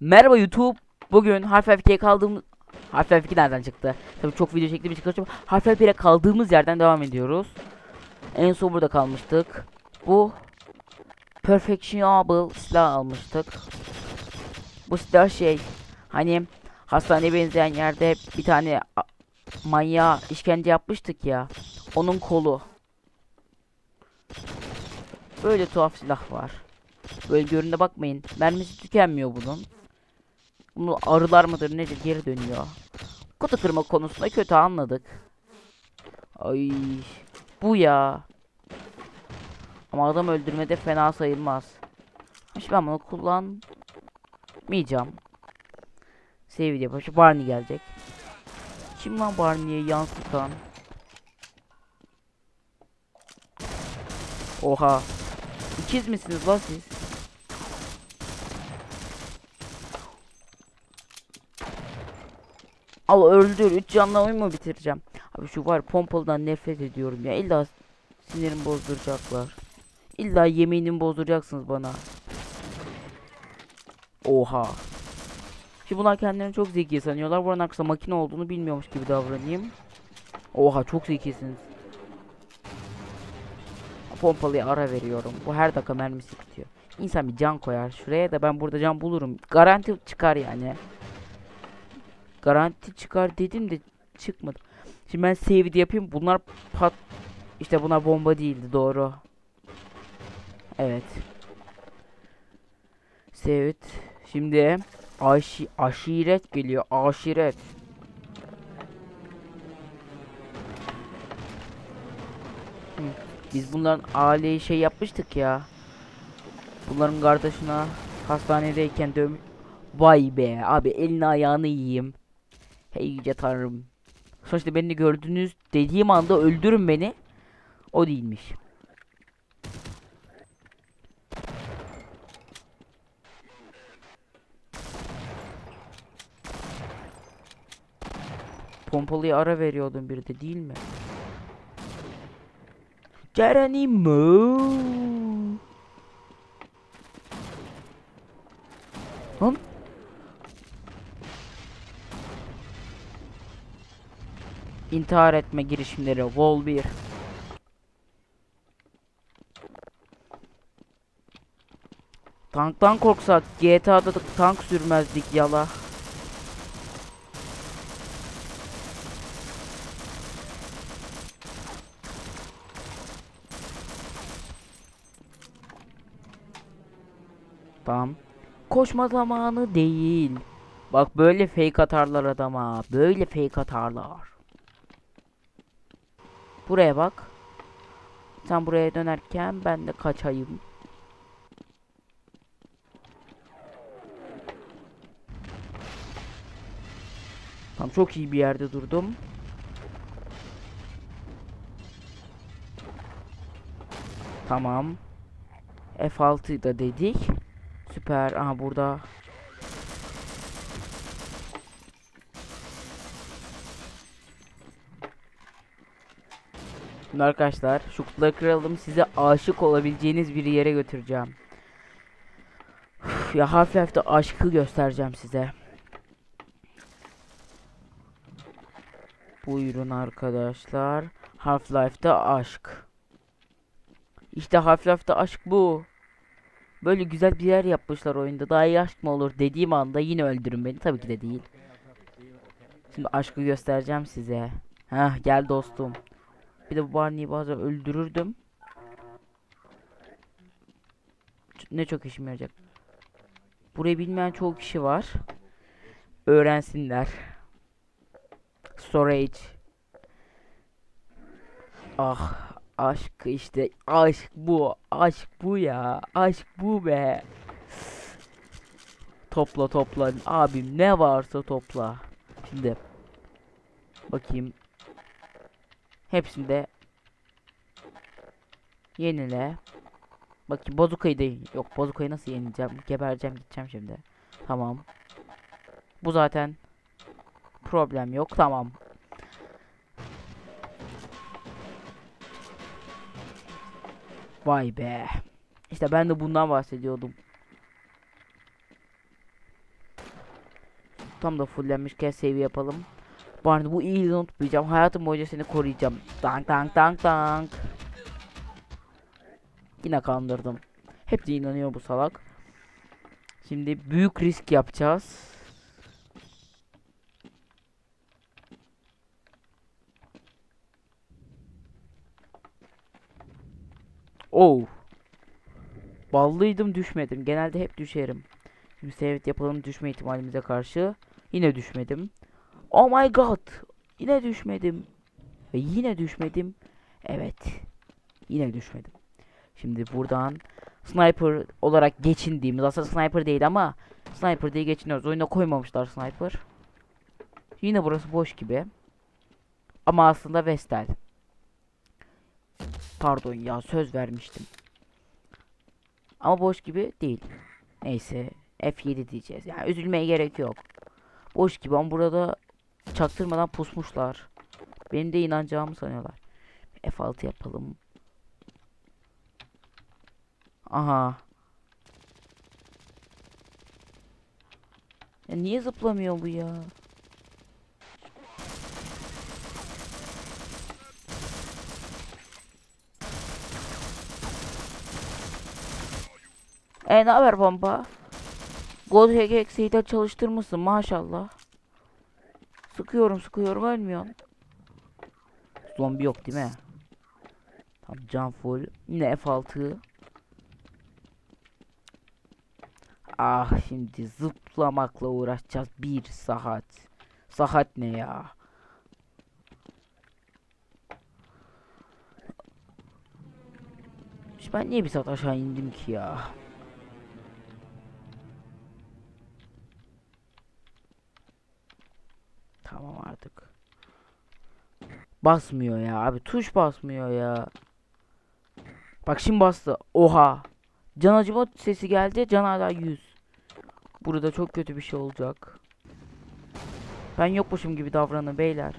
Merhaba YouTube. Bugün Half-Life 2'ye kaldığımız... Half-Life 2 nereden çıktı? Tabii çok video çektiğim için karıştırdım. Half-Life 1'e kaldığımız yerden devam ediyoruz. En son burada kalmıştık. Bu Perfectionable silah almıştık. Bu silah şey hani hastaneye benzeyen yerde bir tane a- manyağa işkence yapmıştık ya. Onun kolu. Böyle tuhaf silah var. Böyle göründe bakmayın. Mermisi tükenmiyor bunun. Bunu arılar mıdır nedir geri dönüyor. Kutu kırma konusunda kötü anladık. Ay bu ya. Ama adam öldürmede fena sayılmaz. Şimdi ben bunu kullanmayacağım. Save yapacağım. Barney gelecek. Kim lan Barney'e yansıtan? Oha. İkiz misiniz lan siz? Al öldür. Üç canla oyun bitireceğim? Abi şu var pompalıdan nefret ediyorum ya. İlla sinirimi bozduracaklar. İlla yeminimi bozduracaksınız bana. Oha. Şimdi bunlar kendilerini çok zeki sanıyorlar. Buranın arkasında makine olduğunu bilmiyormuş gibi davranayım. Oha çok zekisiniz. Pompalıya ara veriyorum. Bu her dakika mermisi bitiyor. İnsan bir can koyar şuraya da ben burada can bulurum. Garanti çıkar yani. Garanti çıkar dedim de çıkmadı. Şimdi ben save yapayım. Bunlar pat işte bunlar bomba değildi doğru. Evet. Save. Şimdi aşi aşiret geliyor. Aşiret. Biz bunların aileyi şey yapmıştık ya. Bunların kardeşine hastanedeyken dövmüş. Vay be abi elini ayağını yiyeyim. Hey yüce tanrım. Sonuçta beni gördünüz dediğim anda öldürün beni. O değilmiş. Pompalıya ara veriyordum bir de değil mi? Geronimo. İntihar etme girişimleri Vol 1 Tanktan korksak GTA'da da tank sürmezdik yala. Tamam. Koşma zamanı değil. Bak böyle fake atarlar adama. Böyle fake atarlar. Buraya bak. Sen buraya dönerken ben de kaçayım. Tam çok iyi bir yerde durdum. Tamam. F6 da dedik. Süper. Aha burada. Şimdi arkadaşlar şu kutuları kıralım size aşık olabileceğiniz bir yere götüreceğim. Üf, ya Half-Life'de aşkı göstereceğim size. Buyurun arkadaşlar. Half-Life'de aşk. İşte Half-Life'de aşk bu. Böyle güzel bir yer yapmışlar oyunda. Daha iyi aşk mı olur dediğim anda yine öldürün beni. Tabii ki de değil. Şimdi aşkı göstereceğim size. Heh gel dostum. Bir de Barney'i bazen öldürürdüm. Ne çok işime yarayacak. Burayı bilmeyen çok kişi var. Öğrensinler. Storage. Ah aşk işte aşk bu aşk bu ya aşk bu be topla topla abim ne varsa topla şimdi bakayım hepsinde yenile bakayım bozukayı da yok bozukayı nasıl yenileceğim gebereceğim gideceğim şimdi tamam bu zaten problem yok tamam Vay be. İşte ben de bundan bahsediyordum. Tam da fullenmişken save yapalım. Bu bu iyiliğini unutmayacağım. Hayatım boyunca seni koruyacağım. Dank dank dank dank. Yine kandırdım. Hep de inanıyor bu salak. Şimdi büyük risk yapacağız. Oh. Ballıydım düşmedim. Genelde hep düşerim. Şimdi evet yapalım düşme ihtimalimize karşı. Yine düşmedim. Oh my god. Yine düşmedim. Ve yine düşmedim. Evet. Yine düşmedim. Şimdi buradan sniper olarak geçindiğimiz aslında sniper değil ama sniper diye geçiniyoruz. Oyuna koymamışlar sniper. Yine burası boş gibi. Ama aslında Vestel. Pardon ya söz vermiştim. Ama boş gibi değil. Neyse F7 diyeceğiz. Yani üzülmeye gerek yok. Boş gibi ama burada çaktırmadan pusmuşlar. Benim de inanacağımı sanıyorlar. F6 yapalım. Aha. Ya niye zıplamıyor bu ya? E ne haber pompa? God HGX'i de çalıştırmışsın maşallah. Sıkıyorum sıkıyorum ölmüyorsun. Zombi yok değil mi? Tamam can full. Yine F6. Ah şimdi zıplamakla uğraşacağız bir saat. Saat ne ya? Ben niye bir saat aşağı indim ki ya? Tamam artık. Basmıyor ya abi tuş basmıyor ya. Bak şimdi bastı. Oha. Can acıma sesi geldi. Can hala 100. Burada çok kötü bir şey olacak. Ben yokmuşum gibi davranın beyler.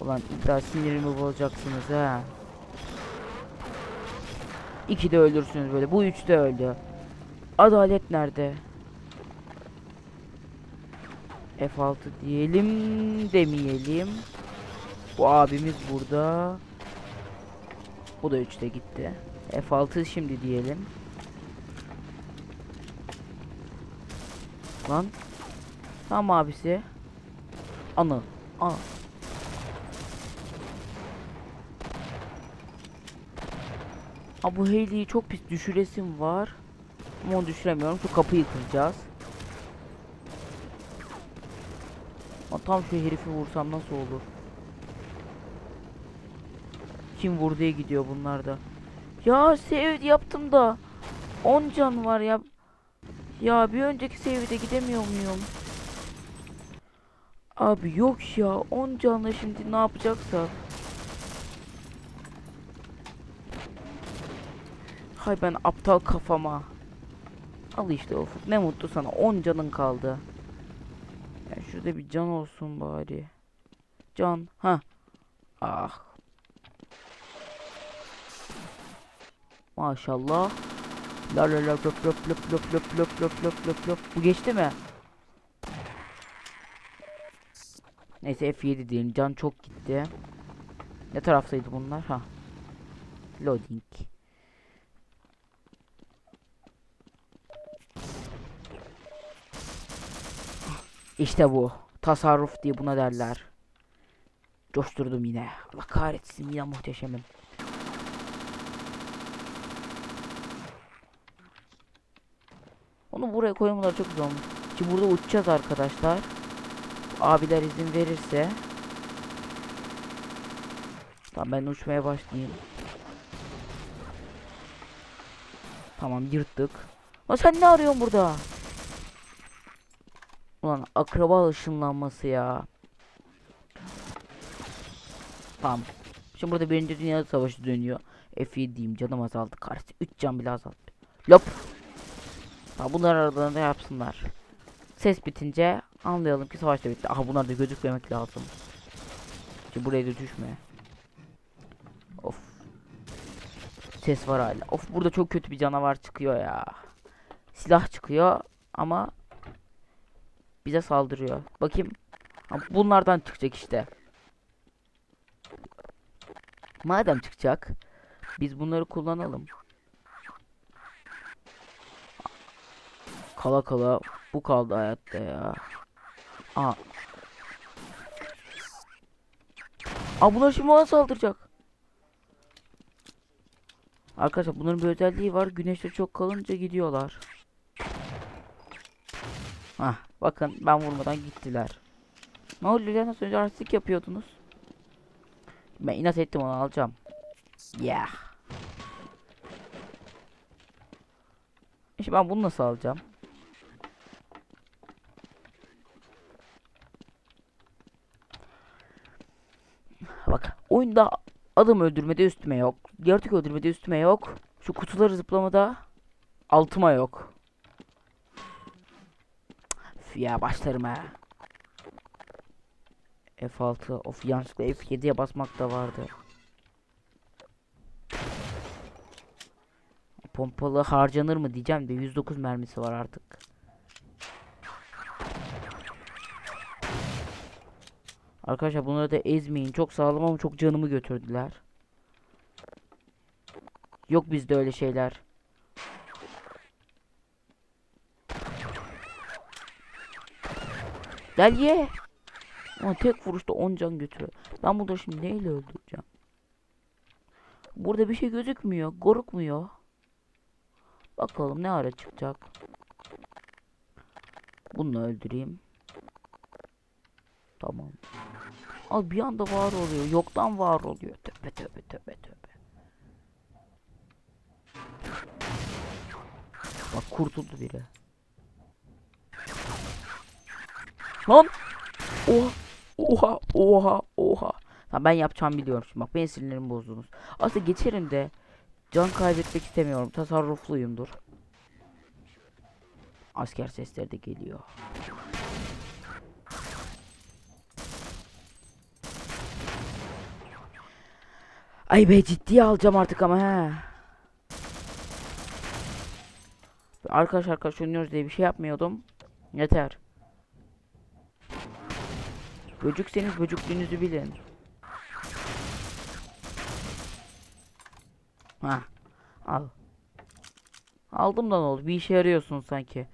Ulan illa sinirimi bozacaksınız ha. İki de öldürsünüz böyle. Bu üç de öldü. Adalet nerede? F6 diyelim demeyelim. Bu abimiz burada. Bu da 3'te gitti. F6 şimdi diyelim. Lan. Tamam abisi. Anı. Anı. Aa, bu Hayley'i çok pis düşüresim var. Ama onu düşüremiyorum. Şu kapıyı kıracağız. Aa, tam şu herifi vursam nasıl olur? Kim vurduya gidiyor bunlar da. Ya save yaptım da 10 can var ya. Ya bir önceki save'de gidemiyor muyum? Abi yok ya 10 canla şimdi ne yapacaksak. Hay ben aptal kafama. Al işte Ufuk ne mutlu sana 10 canın kaldı. Ya şurada bir can olsun bari. Can ha. Ah Maşallah. La la la löp löp löp löp löp löp löp löp löp löp. Bu geçti mi? Neyse F7 diyelim. Can çok gitti. Ne taraftaydı bunlar? Ha. Loading. İşte bu. Tasarruf diye buna derler. Coşturdum yine. Allah kahretsin yine muhteşemim. Onu buraya koymaları çok güzel olmuş. Şimdi burada uçacağız arkadaşlar. Abiler izin verirse. Tamam ben uçmaya başlayayım. Tamam yırttık. Ama sen ne arıyorsun burada? Ulan akraba ışınlanması ya. Tamam. Şimdi burada birinci dünya savaşı dönüyor. F7 diyeyim canım azaldı. Karşı 3 can bile azaldı. Lop. Tamam bunlar aralarında yapsınlar. Ses bitince anlayalım ki savaş da bitti. Aha bunlar da gözükmemek lazım. Şimdi buraya da düşme. Of. Ses var hala. Of burada çok kötü bir canavar çıkıyor ya. silah çıkıyor ama bize saldırıyor. Bakayım. Bunlardan çıkacak işte. Madem çıkacak biz bunları kullanalım. Kala kala bu kaldı hayatta ya. Aa. Aa bunlar şimdi bana saldıracak. Arkadaşlar bunların bir özelliği var. Güneşte çok kalınca gidiyorlar. Hah bakın ben vurmadan gittiler. Ne oldu lan az önce artistik yapıyordunuz. Ben inat ettim onu alacağım. Yeah. İşte ben bunu nasıl alacağım? Bak oyunda adam öldürmede üstüme yok. Yaratık öldürmede üstüme yok. Şu kutuları zıplamada altıma yok. Üf ya başlarım ha. F6 of yanlışlıkla F7'ye basmak da vardı. Pompalı harcanır mı diyeceğim de 109 mermisi var artık. Arkadaşlar bunları da ezmeyin. Çok sağlam ama çok canımı götürdüler. Yok bizde öyle şeyler. Gel ye. Ama tek vuruşta 10 can götürüyor. Ben bunu şimdi neyle öldüreceğim? Burada bir şey gözükmüyor. Gorukmuyor. Bakalım ne ara çıkacak. Bunu öldüreyim. Tamam. Abi bir anda var oluyor. Yoktan var oluyor. Tövbe tövbe tövbe tövbe. Bak kurtuldu biri. Lan! Oha! Oha! Oha! Oha! Ha ben yapacağım biliyorum şimdi. Bak benim sinirlerimi bozdunuz. Aslında geçerim de can kaybetmek istemiyorum. Tasarrufluyumdur. Asker sesleri de geliyor. Ay be ciddiye alacağım artık ama he. Arkadaş arkadaş oynuyoruz diye bir şey yapmıyordum. Yeter. Böcükseniz böcüklüğünüzü bilin. Ha. Al. Aldım da ne oldu? Bir işe yarıyorsun sanki.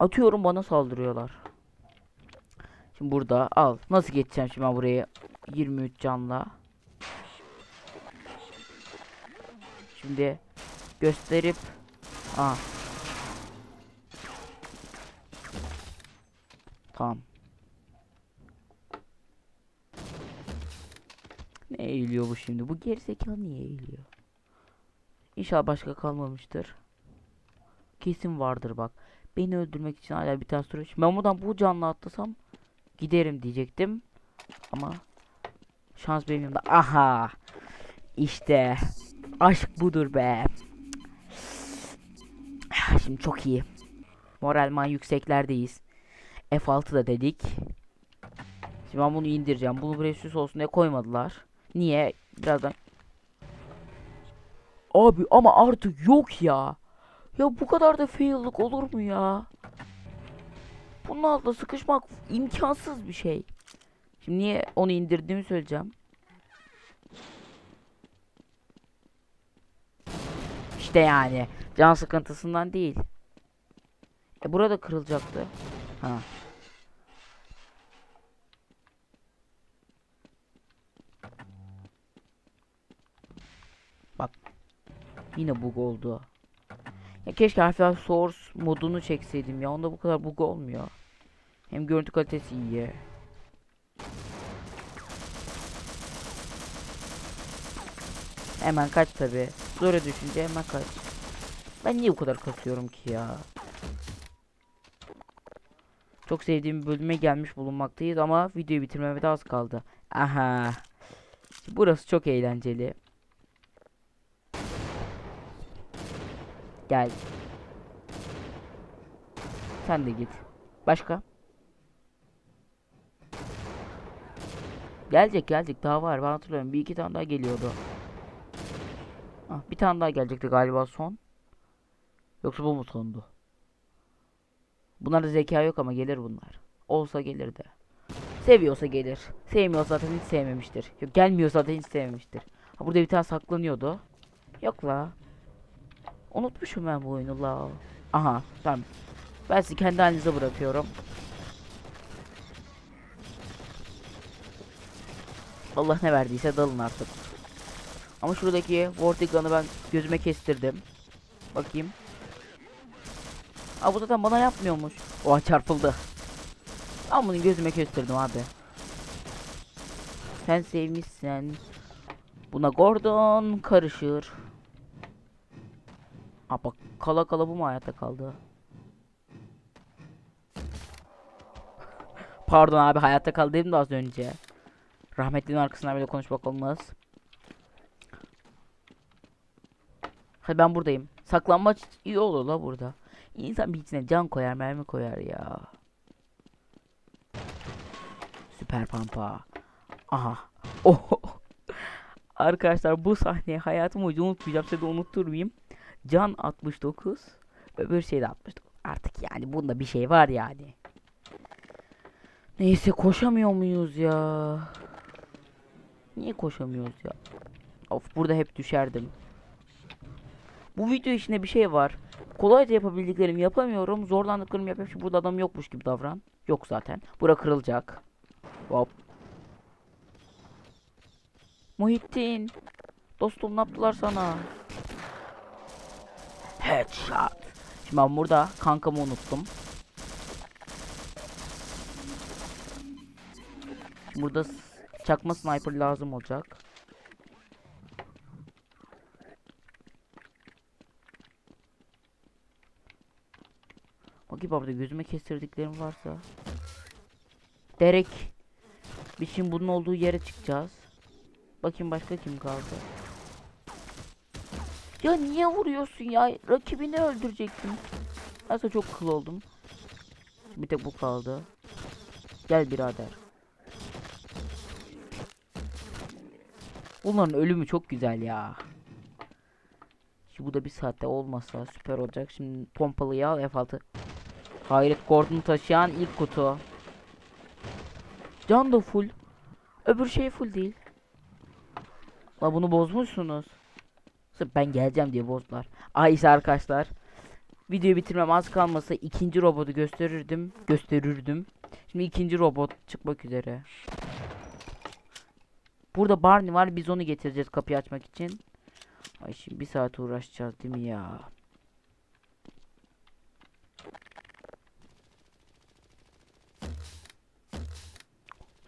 Atıyorum bana saldırıyorlar. Şimdi burada al. Nasıl geçeceğim şimdi ben buraya 23 canla? Şimdi gösterip Aa. Tamam. Ne eğiliyor bu şimdi? Bu gerizekalı niye eğiliyor? İnşallah başka kalmamıştır. Kesin vardır bak. Beni öldürmek için hala bir tane süreç. Ben buradan bu canlı atlasam giderim diyecektim. Ama şans benim yanımda. Aha. İşte aşk budur be. Şimdi çok iyi. Moralman yükseklerdeyiz. F6 da dedik. Şimdi ben bunu indireceğim. Bunu buraya süs olsun diye koymadılar. Niye? Birazdan. Abi ama artık yok ya. Ya bu kadar da fail'lık olur mu ya? Bunun altında sıkışmak imkansız bir şey. Şimdi niye onu indirdiğimi söyleyeceğim. İşte yani can sıkıntısından değil. E burada kırılacaktı. Ha. Yine bug oldu. Ya keşke Half-Life Source modunu çekseydim ya. Onda bu kadar bug olmuyor. Hem görüntü kalitesi iyi. Hemen kaç tabi. Zora düşünce hemen kaç. Ben niye bu kadar kasıyorum ki ya? Çok sevdiğim bölüme gelmiş bulunmaktayız ama videoyu bitirmeme de az kaldı. Aha. Burası çok eğlenceli. Gel. Sen de git. Başka? Gelecek gelecek daha var ben hatırlıyorum bir iki tane daha geliyordu. Ah, bir tane daha gelecekti galiba son. Yoksa bu mu sondu? Bunlarda zeka yok ama gelir bunlar. Olsa gelirdi. Seviyorsa gelir. Sevmiyorsa zaten hiç sevmemiştir. Yok gelmiyorsa zaten hiç sevmemiştir. Ha burada bir tane saklanıyordu. Yok la. Unutmuşum ben bu oyunu la. Aha tamam. Ben sizi kendi halinize bırakıyorum. Allah ne verdiyse dalın artık. Ama şuradaki Vortigan'ı ben gözüme kestirdim. Bakayım. Aa bu zaten bana yapmıyormuş. Oha çarpıldı. Ben bunu gözüme kestirdim abi. Sen sevmişsen. Buna Gordon karışır. Aa bak kala kala bu mu hayatta kaldı? Pardon abi hayatta kaldı dedim de az önce. Rahmetlinin arkasından bile konuşmak olmaz. Hadi ben buradayım. Saklanmaç iyi olur la burada. İnsan bir içine can koyar, mermi koyar ya. Süper pampa. Aha. Oh. Arkadaşlar bu sahneyi hayatım boyunca unutmayacağım. Size de unutturmayayım. Can 69. Öbür şey de 69. Artık yani bunda bir şey var yani. Neyse koşamıyor muyuz ya? Niye koşamıyoruz ya? Of burada hep düşerdim. Bu video içinde bir şey var. Kolayca yapabildiklerimi yapamıyorum. Zorlandıklarımı yapıyorum. Burada adam yokmuş gibi davran. Yok zaten. Bura kırılacak. Hop. Muhittin. Dostum ne yaptılar sana? Headshot. Şimdi ben burada kankamı unuttum. Burada çakma sniper lazım olacak. Bakayım burada gözüme kestirdiklerim varsa. Derek. Biz şimdi bunun olduğu yere çıkacağız. Bakayım başka kim kaldı. Ya niye vuruyorsun ya? Rakibini öldürecektin. Aslında çok kıl oldum. Bir tek bu kaldı. Gel birader. Bunların ölümü çok güzel ya. Şimdi bu da bir saatte olmasa süper olacak. Şimdi pompalıyı al F6. Hayret Gordon'u taşıyan ilk kutu. Can da full. Öbür şey full değil. La bunu bozmuşsunuz. Sırf ben geleceğim diye bozdular. Ay ise arkadaşlar. Videoyu bitirmem az kalmasa ikinci robotu gösterirdim. Gösterirdim. Şimdi ikinci robot çıkmak üzere. Burada Barney var. Biz onu getireceğiz kapıyı açmak için. Ay şimdi bir saat uğraşacağız değil mi ya?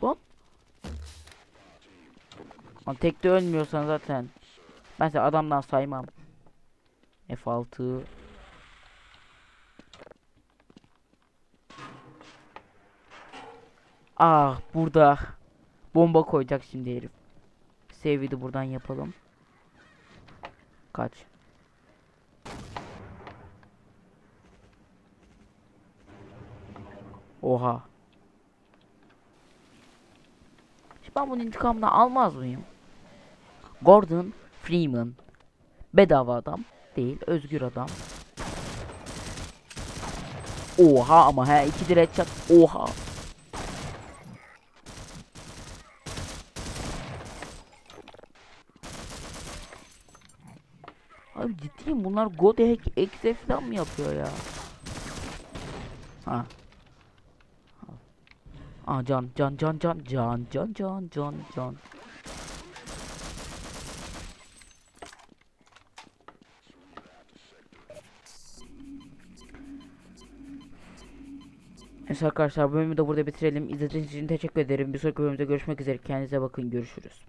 Lan. Lan tekte ölmüyorsan zaten. Ben seni adamdan saymam. F6 Ah burada bomba koyacak şimdi herif. Save'i de buradan yapalım. Kaç. Oha. Şimdi ben bunun intikamını almaz mıyım? Gordon Freeman. Bedava adam değil, özgür adam. Oha ama he iki direk çat. Oha. Abi ciddiyim bunlar God hack exe falan mı yapıyor ya? Ha. Aa can can can can can can can can can. Neyse arkadaşlar bölümü de burada bitirelim. İzlediğiniz için teşekkür ederim. Bir sonraki bölümde görüşmek üzere. Kendinize bakın. Görüşürüz.